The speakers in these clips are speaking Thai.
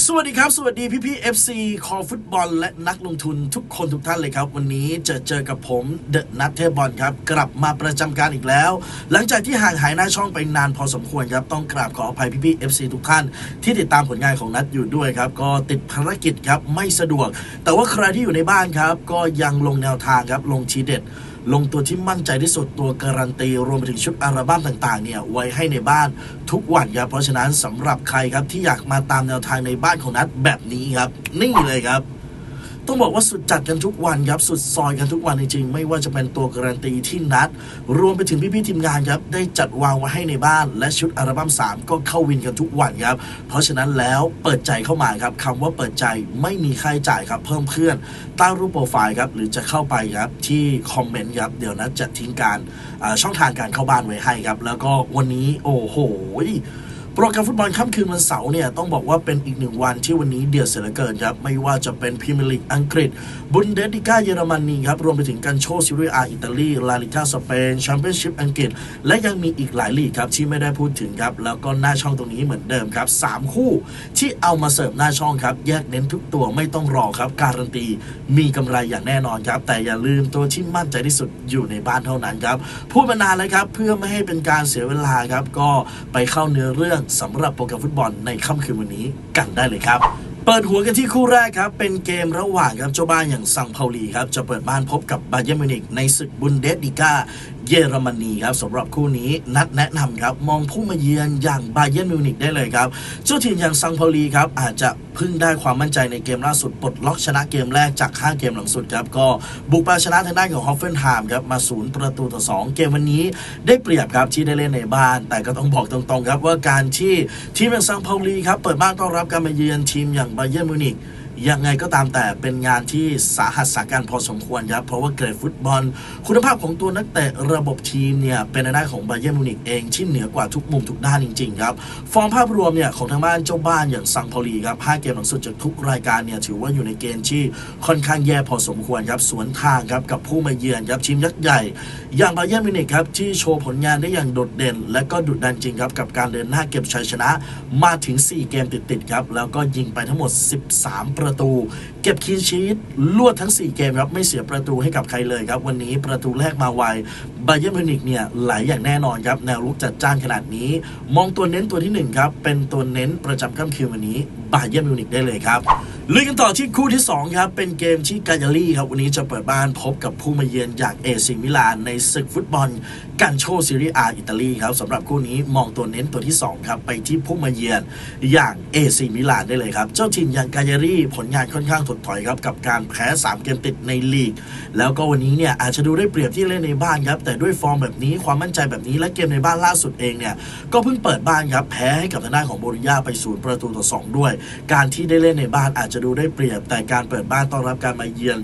สวัสดีครับ สวัสดีพี่พี่เอฟซีคอฟุตบอล และนักลงทุนทุกคนทุกท่านเลยครับ วันนี้จะเจอกับผมเดอะนัทเทบอลครับ กลับมาประจำการอีกแล้ว หลังจากที่ห่างหายหน้าช่องไปนานพอสมควรครับ ต้องกราบขออภัยพี่พี่เอฟซีทุกท่าน ที่ติดตามผลงานของนัทอยู่ด้วยครับ ก็ติดภารกิจครับไม่สะดวก แต่ว่าใครที่อยู่ในบ้านครับ ก็ยังลงแนวทางครับลงทีเด็ด ลงตัวที่มั่นใจที่สุดตัวการันตี รวมไปถึงชุดอัลบั้มต่างๆเนี่ยไว้ให้ในบ้านทุกวันครับเพราะฉะนั้นสำหรับใครครับที่อยากมาตามแนวทางในบ้านของนัดแบบนี้ครับ นี่เลยครับ ต้องบอกว่าสุดจัดกันทุกวันครับ สุดซอยกันทุกวันจริงๆ ไม่ว่าจะเป็นตัวการันตีที่นัด รวมไปถึงพี่ๆทีมงานครับ ได้จัดวางไว้ให้ในบ้าน และชุดอัลบั้ม3 ก็เข้าวินกันทุกวันครับ เพราะฉะนั้นแล้วเปิดใจเข้ามาครับคำว่าเปิดใจไม่มีค่าใช้จ่ายครับ เพิ่มเพื่อนตั้งรูปโปรไฟล์ครับ หรือจะเข้าไปครับที่คอมเมนต์ครับ เดี๋ยวนัดจะทิ้งการช่องทางการเข้าบ้านไว้ให้ครับ แล้วก็วันนี้โอ้โห โปรแกรมฟุตบอลค่ำคืนวันเสาร์เนี่ยต้องบอกว่าเป็นอีกหนึ่งวันที่วันนี้เดือดเสียเหลือเกินครับ ไม่ว่าจะเป็นพรีเมียร์ลีกอังกฤษ บุนเดสลิก้าเยอรมนีครับ รวมไปถึงกันโชซิรีอาอิตาลีลาลิก้าสเปนแชมเปี้ยนชิพอังกฤษ และยังมีอีกหลายลีกครับ ที่ไม่ได้พูดถึงครับ แล้วก็หน้าช่องตรงนี้เหมือนเดิมครับ 3 คู่ที่เอามาเสิร์ฟหน้าช่องครับ แยกเน้นทุกตัวไม่ต้องรอครับการันตีมีกำไรอย่างแน่นอนครับแต่อย่าลืมตัวที่มั่นใจที่สุดอยู่ในบ้านเท่านั้นครับพูดมานานแล้วครับเพื่อไม่ให้เป็นการเสียเวลาครับก็ไปเข้าเนื้อเรื่องสำหรับโปรแกรมฟุตบอลในค่ำคืนวันนี้กันได้เลยครับ เปิดหัวกันที่คู่แรกครับ เป็นเกมระหว่างครับเจ้าบ้านอย่างซังเปาลีครับ จะเปิดบ้านพบกับบาเยร์มิวนิกในศึกบุนเดสลิก้า เยอรมนีครับสำหรับคู่นี้นัดแนะนำครับมองผู้มาเยือนอย่างบาเยร์นมิวนิกได้เลยครับเจ้าทีมอย่างซังเปาลีครับอาจจะเพิ่งได้ความมั่นใจในเกมล่าสุดปลดล็อกชนะเกมแรกจาก 5 เกมหลังสุดครับก็บุกมาชนะทางด้านของฮอฟเฟนไฮม์ครับมาศูนย์ประตูต่อ 2 เกมวันนี้ได้เปรียบครับที่ได้เล่นในบ้าน แต่ก็ต้องบอกตรงๆครับว่าการที่ทีมอย่างซังเปาลีครับเปิดบ้านต้อนรับการมาเยือนทีมอย่างบาเยร์นมิวนิก ยังไงก็ตามแต่เป็นงานที่สาหัสสาการพอสมควรครับเพราะว่าเกรดฟุตบอล คุณภาพของตัวนักเตะระบบทีมเนี่ยเป็นในด้าของบาเยร์นมิวนิกเองที่เหนือกว่าทุกมุมทุกด้านจริงๆครับฟอร์มภาพรวมเนี่ยของทางบ้านเจ้าบ้านอย่างซังเปาลีครับ5เกมหลังสุดจากทุกรายการเนี่ยถือว่าอยู่ในเกณฑ์ที่ค่อนข้างแย่พอสมควรครับสวนทางครับกับผู้มาเยือนครับทีมยักษ์ใหญ่ อย่างบาเยร์นมิวนิกครับที่โชว์ผลงานได้อย่างโดดเด่น และก็ดุดันจริงครับกับการเดินหน้าเก็บชัยชนะมาถึง 4 เกมติดๆครับแล้วก็ยิงไปทั้งหมด 13ประตู เก็บคีนชีตลวดทั้ง 4 เกมครับ ไม่เสียประตูให้กับใครเลยครับ วันนี้ประตูแรกมาไวบาเยอร์มิวนิกเนี่ยไหลอย่างแน่นอนครับ แนวลุกจัดจ้านขนาดนี้ มองตัวเน้นตัวที่1ครับเป็นตัวเน้นประจำค่ำคืนวันนี้ บาเยอร์มิวนิกได้เลยครับลุยกันต่อที่คู่ที่ 2 ครับ เป็นเกมที่กาญาลีครับ วันนี้จะเปิดบ้านพบกับผู้มาเยือนจากเอซิมิลานในศึกฟุตบอลกันโชซีรีอาอิตาลีครับสำหรับคู่นี้มองตัวเน้นตัวที่สองครับ ไปที่ผู้มาเยือนอย่างเอซิมิลานได้เลยครับ เจ้าถิ่นอย่างกาญาลีผลงานค่อนข้างถดถอยครับ กับการแพ้ 3 เกมติดในลีก แล้วก็วันนี้เนี่ยอาจจะดูได้เปรียบที่เล่นในบ้านครับแต่ด้วยฟอร์มแบบนี้ความมั่นใจแบบนี้และเกมในบ้านล่าสุดเองเนี่ยก็เพิ่งเปิดบ้านครับแพ้ให้กับทางด้านของโบริยาไปศูนย์ประตูต่อสองด้วยการที่ได้เล่นในบ้านอาจจะดูได้เปรียบ แต่การเปิดบ้านต้อนรับการมาเยือน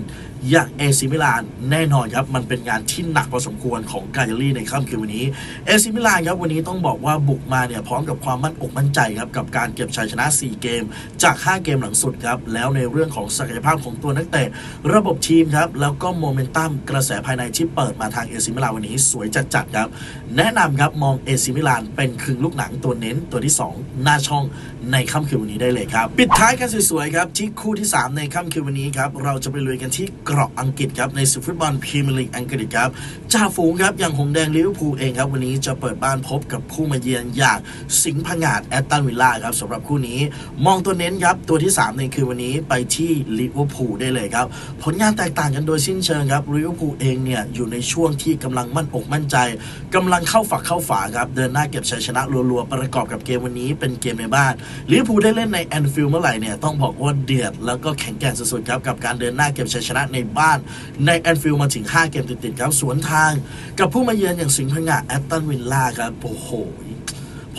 อย่างเอซิมิลานแน่นอนครับ มันเป็นงานที่หนักพอสมควรของกาญาลีในค่ำคืนวันนี้เอซิมิลานครับวันนี้ต้องบอกว่าบุกมาเนี่ยพร้อมกับความมั่นอกมั่นใจครับกับการเก็บชัยชนะ 4 เกม จาก 5 เกมหลังสุดครับแล้วในเรื่องของศักยภาพของตัวนักเตะระบบทีมครับแล้วก็โมเมนตัมกระแสภายในที่เปิดมาทางเอซิมิลานวันนี้สวยจัดๆครับแนะนำครับมองเอซิมิลานเป็นครึ่งลูกหนังตัวเน้นตัวที่ 2 หน้าช่องในค่ำคืนวันนี้ได้เลยครับปิดท้ายกันสวยๆครับที่คู่ที่ 3 ในค่ำคืนวันนี้ครับเราจะไปลุยกันที่เกราะอังกฤษครับในศึกฟุตบอลพรีเมียร์ลีกอังกฤษครับจ่าฝูงครับอย่างหงแดงลิเวอร์พูลเองครับวันนี้จะเปิดบ้านพบกับผู้มาเยือนอย่างสิงห์ผงาดแอตตันวิลล่าครับสำหรับคู่นี้มองตัวเน้นครับตัวที่ 3 ในคืนวันนี้ไปที่ลิเวอร์พูลได้เลยครับ ผลงานแตกต่างกันโดยสิ้นเชิงครับลิเวอร์พูลเองเนี่ยอยู่ในช่วงที่กำลังมั่นอกมั่นใจกำลังเข้าฝักเข้าฝาครับเดินหน้าเก็บชัยชนะรัวๆประกอบกับเกมวันนี้เป็นเกมในบ้านลิเวอร์พูลได้เล่นในแอนฟิลด์เมื่อไหร่เนี่ยต้องบอกว่าเดือดแล้วก็แข็งแกร่งสุดๆครับกับการเดินหน้าเก็บชัยชนะในในบ้านในแอนฟิลมาถึง 5 เกมติดๆครับสวนทาง กับผู้มาเยือนอย่างสิงห์พงาแอตตันวินล่าครับโอ้โห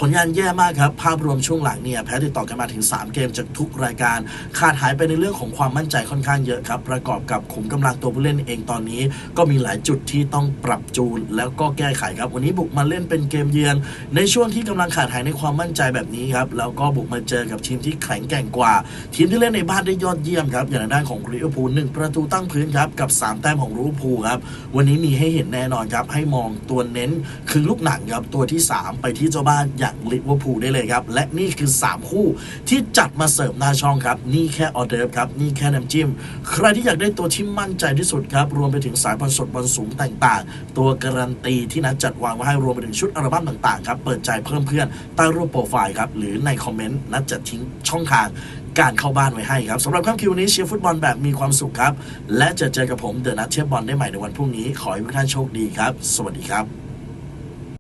ผลงานแย่มากครับ ภาพรวมช่วงหลังเนี่ยแพ้ติดต่อกันมาถึง 3 เกมจากทุกรายการ ขาดหายไปในเรื่องของความมั่นใจค่อนข้างเยอะครับ ประกอบกับขุมกำลังตัวผู้เล่นเองตอนนี้ ก็มีหลายจุดที่ต้องปรับจูน แล้วก็แก้ไขครับ วันนี้บุกมาเล่นเป็นเกมเยือน ในช่วงที่กำลังขาดหายในความมั่นใจแบบนี้ครับแล้วก็บุกมาเจอกับทีมที่แข็งแกร่งกว่า ทีมที่เล่นในบ้านได้ยอดเยี่ยมครับอย่างทางด้านของลิเวอร์พูลหนึ่งประตูตั้งพื้นครับกับ 3 แต้มของลิเวอร์พูลครับวันนี้มีให้เห็นแน่นอนครับให้มองตัวเน้นคือลูกหนังครับตัวที่ 3 ไปที่เจ้าบ้านอย่างอย่างลิเวอร์พูลได้เลยครับ และนี่คือ 3 คู่ที่จัดมาเสิร์ฟหน้าช่องครับ นี่แค่ออเดิร์ฟครับ นี่แค่น้ำจิ้ม ใครที่อยากได้ตัวที่มั่นใจที่สุดครับ รวมไปถึงสายพันธุ์สดบอลสูงต่างๆ ตัวการันตีที่นัดจัดวางไว้ให้รวมไปถึงชุดอัลบั้มต่างๆครับเปิดใจเพิ่มเพื่อนใต้รูปโปรไฟล์ครับหรือในคอมเมนต์นัดจะทิ้งช่องทางการเข้าบ้านไว้ให้ครับสำหรับค่ำคืนวันนี้เชียร์ฟุตบอลแบบมีความสุขครับ และจะเจอกับผมเดอะนัทเชียร์บอลได้ใหม่ในวันพรุ่งนี้ ขอให้ทุกท่านโชคดีครับ สวัสดีครับ